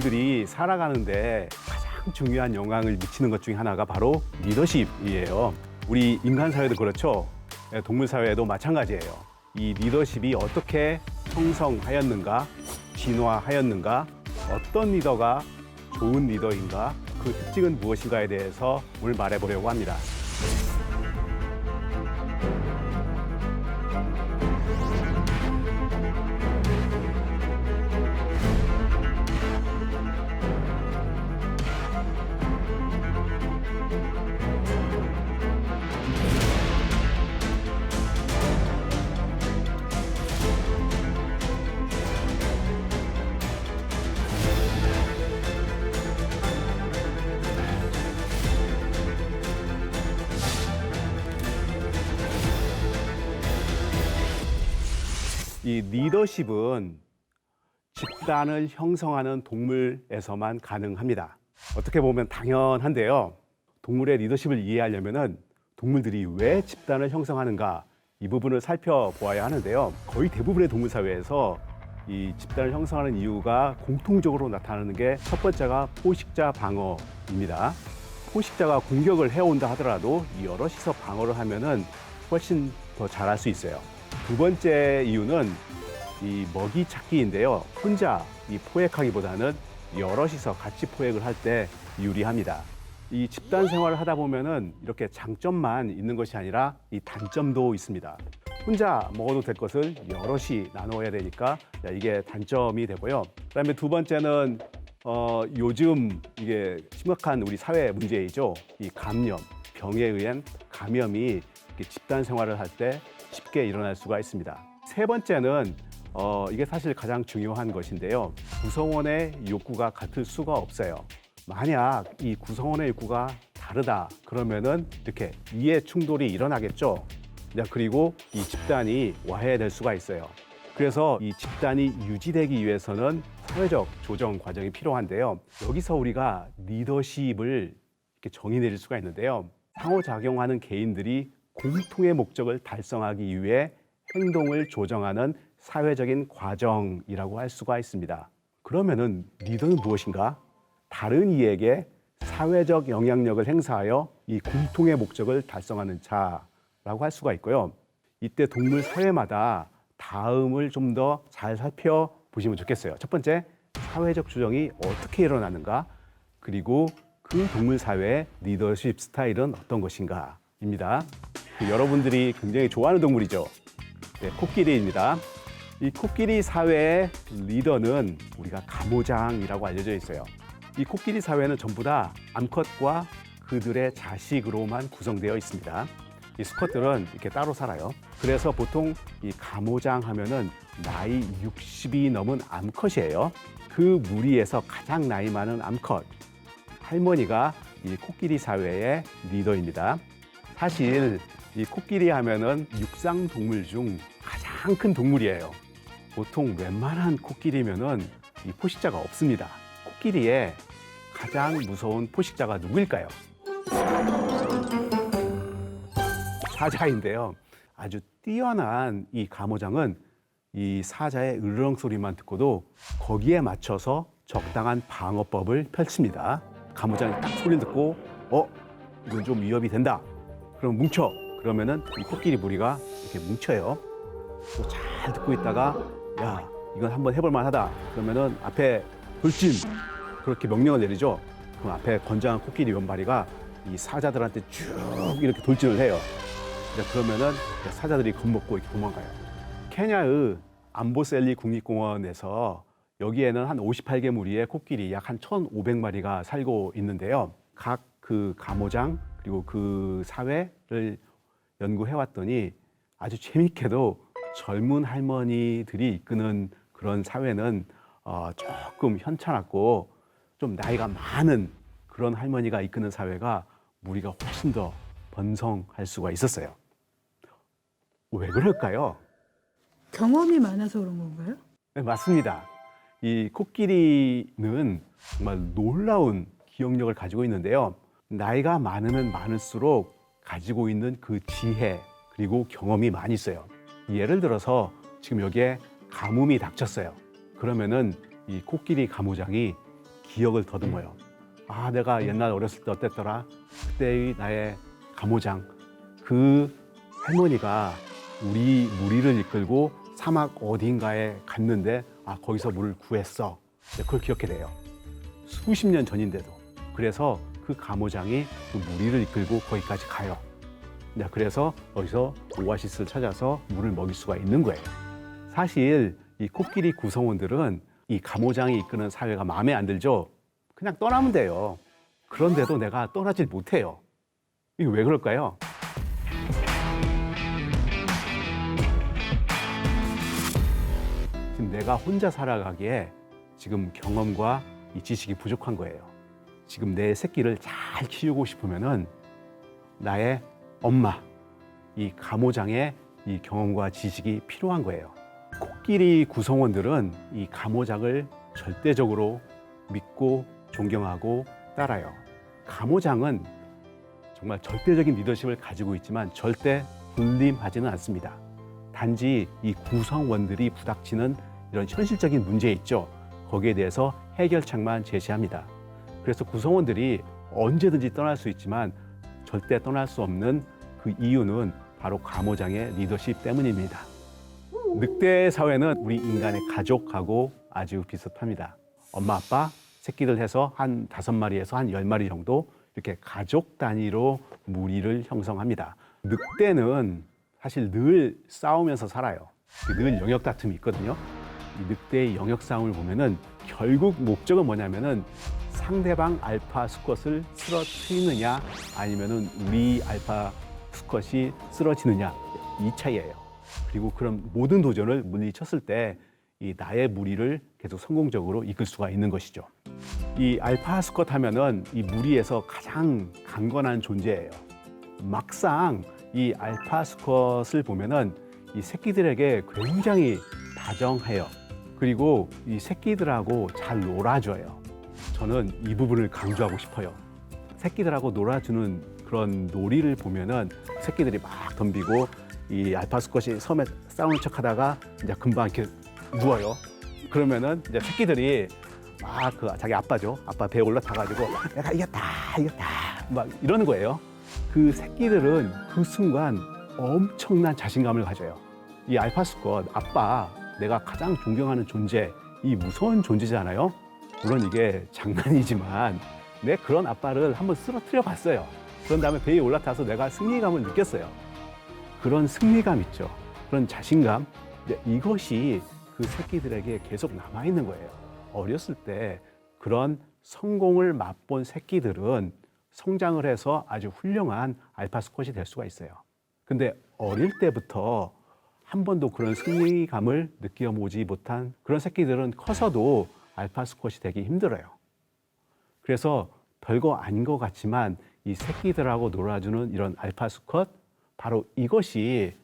동물들이 살아가는데 가장 중요한 영향을 미치는 것 중에 하나가 바로 리더십이에요. 우리 인간 사회도 그렇죠. 예, 동물 사회도 마찬가지예요. 이 리더십이 어떻게 형성하였는가, 진화하였는가, 어떤 리더가 좋은 리더인가, 그 특징은 무엇인가에 대해서 오늘 말해보려고 합니다. 이 리더십은 집단을 형성하는 동물에서만 가능합니다. 어떻게 보면 당연한데요. 동물의 리더십을 이해하려면은 동물들이 왜 집단을 형성하는가 이 부분을 살펴보아야 하는데요. 거의 대부분의 동물 사회에서 이 집단을 형성하는 이유가 공통적으로 나타나는 게 첫 번째가 포식자 방어입니다. 포식자가 공격을 해온다 하더라도 여럿이서 방어를 하면은 훨씬 더 잘할 수 있어요. 두 번째 이유는 이 먹이 찾기인데요. 혼자 이 포획하기보다는 여럿이서 같이 포획을 할 때 유리합니다. 이 집단 생활을 하다 보면은 이렇게 장점만 있는 것이 아니라 이 단점도 있습니다. 혼자 먹어도 될 것을 여럿이 나누어야 되니까 이게 단점이 되고요. 그다음에 두 번째는 어, 요즘 이게 심각한 우리 사회 문제이죠. 이 감염, 병에 의한 감염이 집단 생활을 할 때 쉽게 일어날 수가 있습니다. 세 번째는 어, 이게 사실 가장 중요한 것인데요. 구성원의 욕구가 같을 수가 없어요. 만약 이 구성원의 욕구가 다르다 그러면은 이렇게 이해 충돌이 일어나겠죠. 자, 그리고 이 집단이 와해될 수가 있어요. 그래서 이 집단이 유지되기 위해서는 사회적 조정 과정이 필요한데요. 여기서 우리가 리더십을 이렇게 정의 내릴 수가 있는데요. 상호작용하는 개인들이 공통의 목적을 달성하기 위해 행동을 조정하는 사회적인 과정이라고 할 수가 있습니다. 그러면은 리더는 무엇인가? 다른 이에게 사회적 영향력을 행사하여 이 공통의 목적을 달성하는 자라고 할 수가 있고요. 이때 동물 사회마다 다음을 좀 더 잘 살펴보시면 좋겠어요. 첫 번째, 사회적 조정이 어떻게 일어나는가? 그리고 그 동물 사회의 리더십 스타일은 어떤 것인가? 입니다. 그 여러분들이 굉장히 좋아하는 동물이죠. 네, 코끼리입니다. 이 코끼리 사회의 리더는 우리가 가모장이라고 알려져 있어요. 이 코끼리 사회는 전부 다 암컷과 그들의 자식으로만 구성되어 있습니다. 이 수컷들은 이렇게 따로 살아요. 그래서 보통 이 가모장 하면은 나이 60이 넘은 암컷이에요. 그 무리에서 가장 나이 많은 암컷 할머니가 이 코끼리 사회의 리더입니다. 사실 이 코끼리 하면은 육상 동물 중 가장 큰 동물이에요. 보통 웬만한 코끼리면은 이 포식자가 없습니다. 코끼리의 가장 무서운 포식자가 누구일까요? 사자인데요. 아주 뛰어난 이 가모장은 이 사자의 으르렁 소리만 듣고도 거기에 맞춰서 적당한 방어법을 펼칩니다. 가모장이 딱 소리 듣고 어 이건 좀 위협이 된다. 그럼 뭉쳐. 그러면은 이 코끼리 무리가 이렇게 뭉쳐요. 또 잘 듣고 있다가 야 이건 한번 해볼 만하다. 그러면은 앞에 돌진 그렇게 명령을 내리죠. 그럼 앞에 건장한 코끼리 몇 마리가 이 사자들한테 쭉 이렇게 돌진을 해요. 그러면은 사자들이 겁먹고 이렇게 도망가요. 케냐의 암보셀리 국립공원에서 여기에는 한 58개 무리의 코끼리 약 한 1,500마리가 살고 있는데요. 각 그 가모장 그리고 그 사회를 연구해 왔더니 아주 재밌게도 젊은 할머니들이 이끄는 그런 사회는 어, 조금 현찮았고 좀 나이가 많은 그런 할머니가 이끄는 사회가 무리가 훨씬 더 번성할 수가 있었어요. 왜 그럴까요? 경험이 많아서 그런 건가요? 네, 맞습니다. 이 코끼리는 정말 놀라운 기억력을 가지고 있는데요. 나이가 많으면 많을수록 가지고 있는 그 지혜 그리고 경험이 많이 있어요. 예를 들어서 지금 여기에 가뭄이 닥쳤어요. 그러면은 이 코끼리 가무장이 기억을 더듬어요. 아, 내가 옛날 어렸을 때 어땠더라? 그때의 나의 가무장. 그 할머니가 우리 무리를 이끌고 사막 어딘가에 갔는데 아 거기서 물을 구했어. 네, 그걸 기억해 돼요. 수십 년 전인데도. 그래서 그 가모장이 그 무리를 이끌고 거기까지 가요. 네, 그래서 거기서 오아시스를 찾아서 물을 먹일 수가 있는 거예요. 사실 이 코끼리 구성원들은 이 가모장이 이끄는 사회가 마음에 안 들죠. 그냥 떠나면 돼요. 그런데도 내가 떠나질 못해요. 이게 왜 그럴까요? 지금 내가 혼자 살아가기에 지금 경험과 이 지식이 부족한 거예요. 지금 내 새끼를 잘 키우고 싶으면은 나의 엄마, 이 가모장의 이 경험과 지식이 필요한 거예요. 코끼리 구성원들은 이 가모장을 절대적으로 믿고 존경하고 따라요. 가모장은 정말 절대적인 리더십을 가지고 있지만 절대 군림하지는 않습니다. 단지 이 구성원들이 부닥치는 이런 현실적인 문제 있죠. 거기에 대해서 해결책만 제시합니다. 그래서 구성원들이 언제든지 떠날 수 있지만 절대 떠날 수 없는 그 이유는 바로 가모장의 리더십 때문입니다. 늑대 사회는 우리 인간의 가족하고 아주 비슷합니다. 엄마, 아빠, 새끼들 해서 한 다섯 마리에서 한 열 마리 정도 이렇게 가족 단위로 무리를 형성합니다. 늑대는 사실 늘 싸우면서 살아요. 늘 영역 다툼이 있거든요. 이 늑대의 영역 싸움을 보면은 결국 목적은 뭐냐면은 상대방 알파 수컷을 쓰러뜨리느냐 아니면은 우리 알파 수컷이 쓰러지느냐 이 차이예요. 그리고 그런 모든 도전을 물리쳤을 때 이 나의 무리를 계속 성공적으로 이끌 수가 있는 것이죠. 이 알파 수컷 하면은 이 무리에서 가장 강건한 존재예요. 막상 이 알파 수컷을 보면은 이 새끼들에게 굉장히 다정해요. 그리고 이 새끼들하고 잘 놀아줘요. 저는 이 부분을 강조하고 싶어요. 새끼들하고 놀아주는 그런 놀이를 보면은 새끼들이 막 덤비고 이 알파 수컷이 섬에 싸우는 척 하다가 이제 금방 이렇게 누워요. 그러면은 이제 새끼들이 막 그 자기 아빠죠. 아빠 배에 올라타가지고 내가 이겼다, 이겼다. 막 이러는 거예요. 그 새끼들은 그 순간 엄청난 자신감을 가져요. 이 알파 수컷 아빠 내가 가장 존경하는 존재, 이 무서운 존재잖아요. 물론 이게 장난이지만 내 그런 아빠를 한번 쓰러뜨려 봤어요. 그런 다음에 배에 올라타서 내가 승리감을 느꼈어요. 그런 승리감 있죠. 그런 자신감. 이것이 그 새끼들에게 계속 남아 있는 거예요. 어렸을 때 그런 성공을 맛본 새끼들은 성장을 해서 아주 훌륭한 알파 수컷이 될 수가 있어요. 근데 어릴 때부터 한 번도 그런 승리감을 느껴보지 못한 그런 새끼들은 커서도 알파 수컷이 되기 힘들어요. 그래서 별거 아닌 것 같지만 이 새끼들하고 놀아주는 이런 알파 수컷 바로 이것이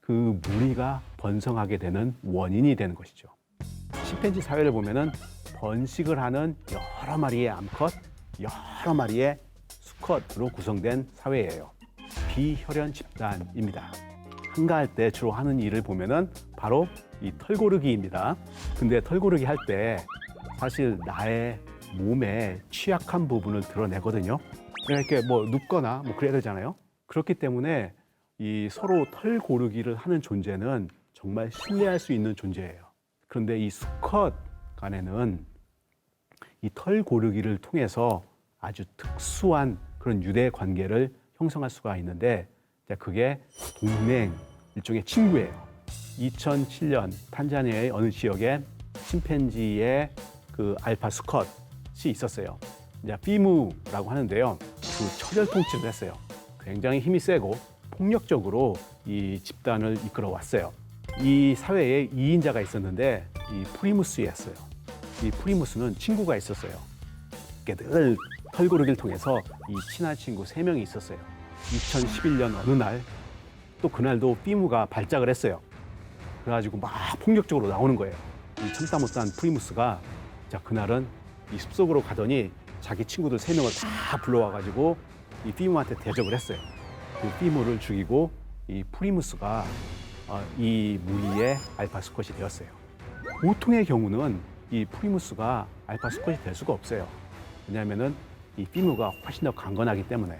그 무리가 번성하게 되는 원인이 되는 것이죠. 침팬지 사회를 보면은 번식을 하는 여러 마리의 암컷, 여러 마리의 수컷으로 구성된 사회예요. 비혈연 집단입니다. 한가할 때 주로 하는 일을 보면은 바로 이 털고르기입니다. 근데 털고르기 할 때 사실 나의 몸의 취약한 부분을 드러내거든요. 이렇게 뭐 눕거나 뭐 그래야 되잖아요. 그렇기 때문에 이 서로 털 고르기를 하는 존재는 정말 신뢰할 수 있는 존재예요. 그런데 이 수컷 간에는 이 털 고르기를 통해서 아주 특수한 그런 유대 관계를 형성할 수가 있는데 그게 동맹 일종의 친구예요. 2007년 탄자니아의 어느 지역에 침팬지의 그 알파 수컷이 있었어요. 이제 피무라고 하는데요. 그 처절 통치를 했어요. 굉장히 힘이 세고 폭력적으로 이 집단을 이끌어 왔어요. 이 사회에 2인자가 있었는데 이 프리무스였어요. 이 프리무스는 친구가 있었어요. 늘 털고르기를 통해서 이 친한 친구 세 명이 있었어요. 2011년 어느 날 또 그날도 피무가 발작을 했어요. 그래가지고 막 폭력적으로 나오는 거예요. 이 참다 못한 프리무스가 자 그날은 이 숲속으로 가더니 자기 친구들 세 명을 다 불러와가지고 이 피무한테 대적을 했어요. 그 피무를 죽이고 이 프리무스가 어, 이 무리의 알파 스컷이 되었어요. 보통의 경우는 이 프리무스가 알파 스컷이 될 수가 없어요. 왜냐하면은 이 피무가 훨씬 더 강건하기 때문에.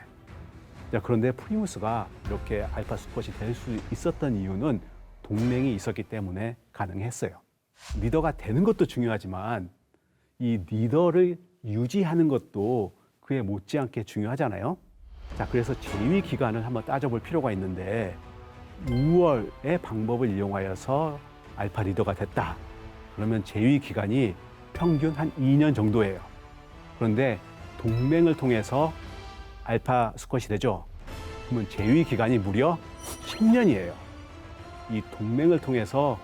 자, 그런데 프리무스가 이렇게 알파 스컷이 될 수 있었던 이유는 동맹이 있었기 때문에 가능했어요. 리더가 되는 것도 중요하지만 이 리더를 유지하는 것도 그에 못지않게 중요하잖아요. 자, 그래서 재위 기간을 한번 따져볼 필요가 있는데 6월의 방법을 이용하여서 알파 리더가 됐다. 그러면 재위 기간이 평균 한 2년 정도예요. 그런데 동맹을 통해서 알파 스컷이 되죠. 그러면 재위 기간이 무려 10년이에요. 이 동맹을 통해서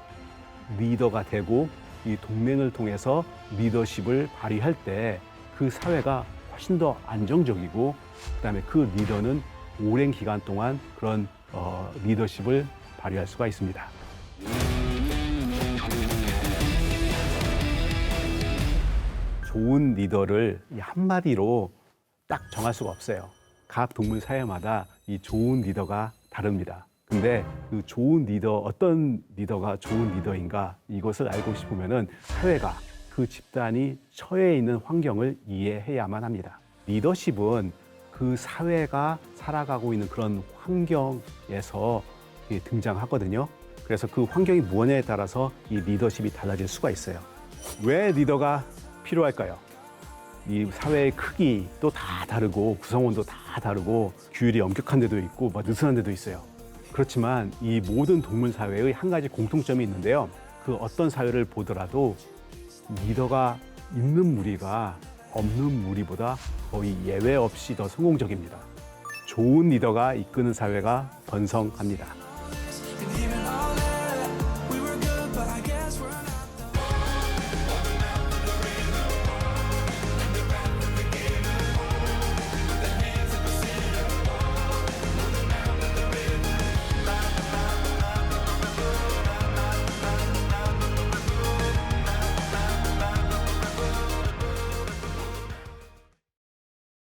리더가 되고 이 동맹을 통해서 리더십을 발휘할 때 그 사회가 훨씬 더 안정적이고 그다음에 그 리더는 오랜 기간 동안 그런 어, 리더십을 발휘할 수가 있습니다. 좋은 리더를 이 한마디로 딱 정할 수가 없어요. 각 동물 사회마다 이 좋은 리더가 다릅니다. 근데 그 좋은 리더, 어떤 리더가 좋은 리더인가 이것을 알고 싶으면은 사회가 그 집단이 처해 있는 환경을 이해해야만 합니다. 리더십은 그 사회가 살아가고 있는 그런 환경에서 등장하거든요. 그래서 그 환경이 무엇냐에 따라서 이 리더십이 달라질 수가 있어요. 왜 리더가 필요할까요? 이 사회의 크기도 다 다르고 구성원도 다 다르고 규율이 엄격한 데도 있고 뭐 느슨한 데도 있어요. 그렇지만 이 모든 동물 사회의 한 가지 공통점이 있는데요. 그 어떤 사회를 보더라도 리더가 있는 무리가 없는 무리보다 거의 예외 없이 더 성공적입니다. 좋은 리더가 이끄는 사회가 번성합니다.